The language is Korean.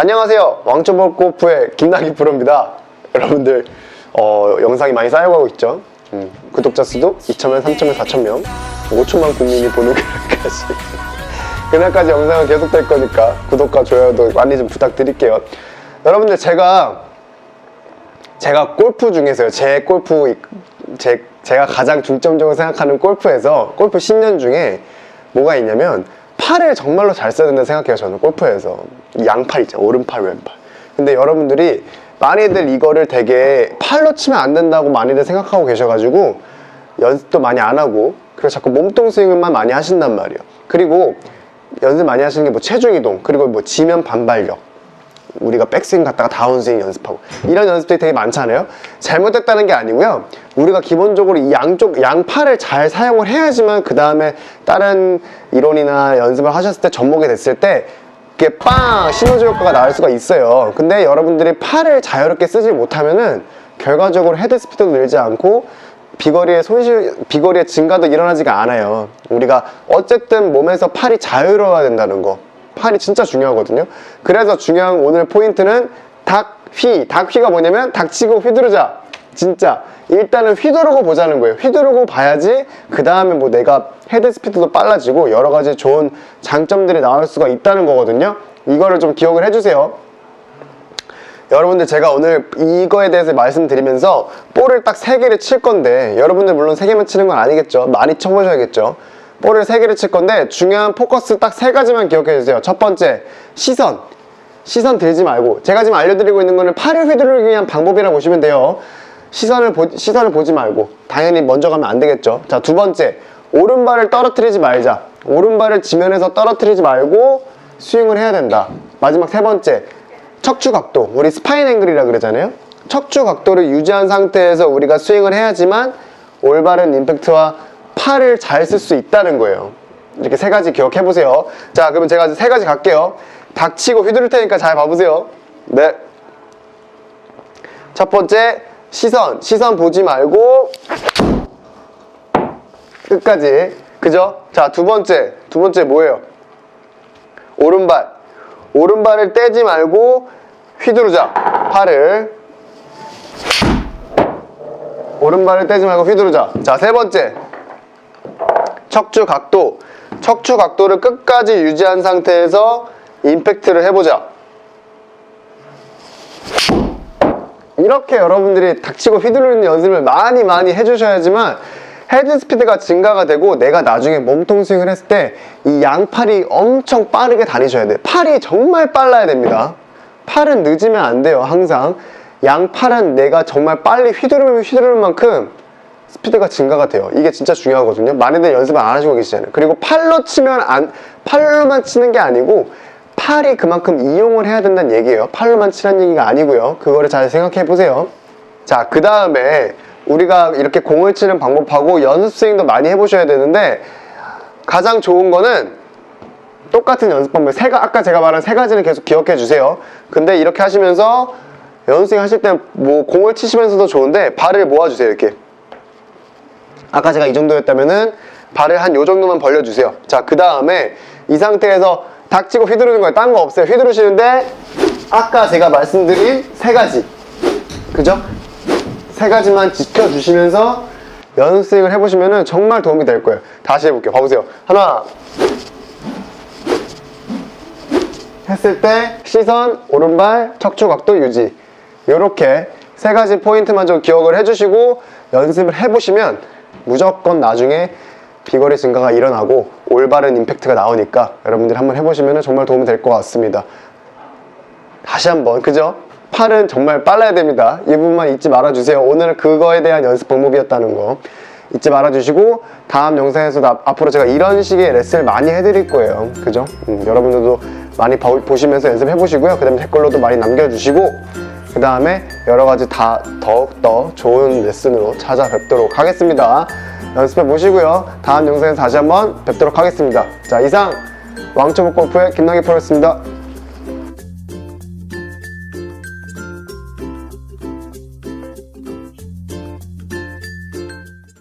안녕하세요. 왕초보 골프의 김나기 프로입니다. 여러분들 어, 영상이 많이 쌓여가고 있죠. 음, 구독자 수도 2천명, 3천명, 4천명, 5천만 국민이 보는 그날까지 그날까지 영상은 계속될 거니까 구독과 좋아요도 많이 좀 부탁드릴게요. 여러분들 제가 제가 골프 중에서요. 제 골프 제 제가 가장 중점적으로 생각하는 골프에서 골프 10년 중에 뭐가 있냐면 팔을 정말로 잘 써야 된다 생각해요. 저는 골프에서 이 양팔 있죠. 오른팔, 왼팔. 근데 여러분들이 많이들 이거를 되게 팔로 치면 안 된다고 많이들 생각하고 계셔가지고 연습도 많이 안 하고 그래서 자꾸 몸통 스윙만 많이 하신단 말이에요. 그리고 연습 많이 하시는 게 뭐 체중 이동 그리고 뭐 지면 반발력 우리가 백스윙 갔다가 다운스윙 연습하고 이런 연습들이 되게 많잖아요 잘못됐다는 게 아니고요 우리가 기본적으로 이 양쪽 양팔을 잘 사용을 해야지만 그 다음에 다른 이론이나 연습을 하셨을 때 접목이 됐을 때 이게 빵 시너지 효과가 나올 수가 있어요 근데 여러분들이 팔을 자유롭게 쓰지 못하면은 결과적으로 헤드 스피드도 늘지 않고 비거리의 손실, 비거리의 증가도 일어나지가 않아요. 우리가 어쨌든 몸에서 팔이 자유로워야 된다는 거. 팔이 진짜 중요하거든요. 그래서 중요한 오늘 포인트는 닭 휘. 닭 휘가 뭐냐면 닥치고 휘두르자. 진짜. 일단은 휘두르고 보자는 거예요. 휘두르고 봐야지 그 다음에 뭐 내가 헤드 스피드도 빨라지고 여러 가지 좋은 장점들이 나올 수가 있다는 거거든요. 이거를 좀 기억을 해주세요. 여러분들 제가 오늘 이거에 대해서 말씀드리면서 볼을 딱세 개를 칠 건데 여러분들 물론 세 개만 치는 건 아니겠죠 많이 쳐보셔야겠죠 볼을 세 개를 칠 건데 중요한 포커스 딱세 가지만 기억해 주세요 첫 번째 시선 시선 들지 말고 제가 지금 알려드리고 있는 거는 팔을 휘두르기 위한 방법이라고 보시면 돼요 시선을, 보, 시선을 보지 말고 당연히 먼저 가면 안 되겠죠 자 두 번째 오른발을 떨어뜨리지 말자 오른발을 지면에서 떨어뜨리지 말고 스윙을 해야 된다 마지막 세 번째 척추 각도, 우리 스파인 앵글이라 그러잖아요. 척추 각도를 유지한 상태에서 우리가 스윙을 해야지만 올바른 임팩트와 팔을 잘 쓸 수 있다는 거예요. 이렇게 세 가지 기억해 보세요. 자, 그러면 제가 세 가지 갈게요. 닥치고 휘두를 테니까 잘 봐보세요. 네. 첫 번째, 시선. 시선 보지 말고 끝까지. 그죠? 자, 두 번째. 두 번째 뭐예요? 오른발. 오른발을 떼지 말고 휘두르자. 팔을. 오른발을 떼지 말고 휘두르자. 자, 세 번째. 척추 각도. 척추 각도를 끝까지 유지한 상태에서 임팩트를 해보자. 이렇게 여러분들이 닥치고 휘두르는 연습을 많이 많이 해주셔야지만 헤드 스피드가 증가가 되고 내가 나중에 몸통 스윙을 했을 때 이 양팔이 엄청 빠르게 다니셔야 돼요. 팔이 정말 빨라야 됩니다. 팔은 늦으면 안 돼요. 항상 양팔은 내가 정말 빨리 휘두르면 휘두르는 만큼 스피드가 증가가 돼요. 이게 진짜 중요하거든요. 많이들 연습을 안 하시고 계시잖아요. 그리고 팔로 치면 안 팔로만 치는 게 아니고 팔이 그만큼 이용을 해야 된다는 얘기예요. 팔로만 치라는 얘기가 아니고요. 그거를 잘 생각해 보세요. 자, 그 다음에 우리가 이렇게 공을 치는 방법하고 연습 스윙도 많이 해보셔야 되는데 가장 좋은 거는 똑같은 연습 방법 세 가, 아까 제가 말한 세 가지는 계속 기억해 주세요. 근데 이렇게 하시면서 연습 스윙 하실 때 뭐 공을 치시면서도 좋은데 발을 모아주세요 이렇게. 아까 제가 이 정도였다면은 발을 한 요 정도만 벌려주세요. 자, 그 다음에 이 상태에서 닥치고 휘두르는 거예요. 딴 거 없어요. 휘두르시는데 아까 제가 말씀드린 세 가지. 그죠? 세 가지만 지켜주시면서 연습 스윙을 해보시면은 정말 도움이 될 거예요. 다시 해볼게요. 봐보세요. 하나. 했을 때 시선, 오른발, 척추 각도 유지. 이렇게 세 가지 포인트만 좀 기억을 해주시고 연습을 해보시면 무조건 나중에 비거리 증가가 일어나고 올바른 임팩트가 나오니까 여러분들이 한번 해보시면 정말 도움이 될 것 같습니다. 다시 한번 그죠? 팔은 정말 빨라야 됩니다. 이 부분만 잊지 말아주세요. 오늘은 그거에 대한 연습 방법이었다는 거 잊지 말아주시고 다음 영상에서도 앞- 앞으로 제가 이런 식의 레슨을 많이 해드릴 거예요. 그죠? 음, 여러분들도 많이 봐- 보시면서 연습해 보시고요. 그 다음에 댓글로도 많이 남겨주시고 그 다음에 여러 가지 다 더욱더 좋은 레슨으로 찾아뵙도록 하겠습니다. 연습해 보시고요. 다음 영상에서 다시 한번 뵙도록 하겠습니다. 자, 이상 왕초보 골프의 김나기 프로였습니다.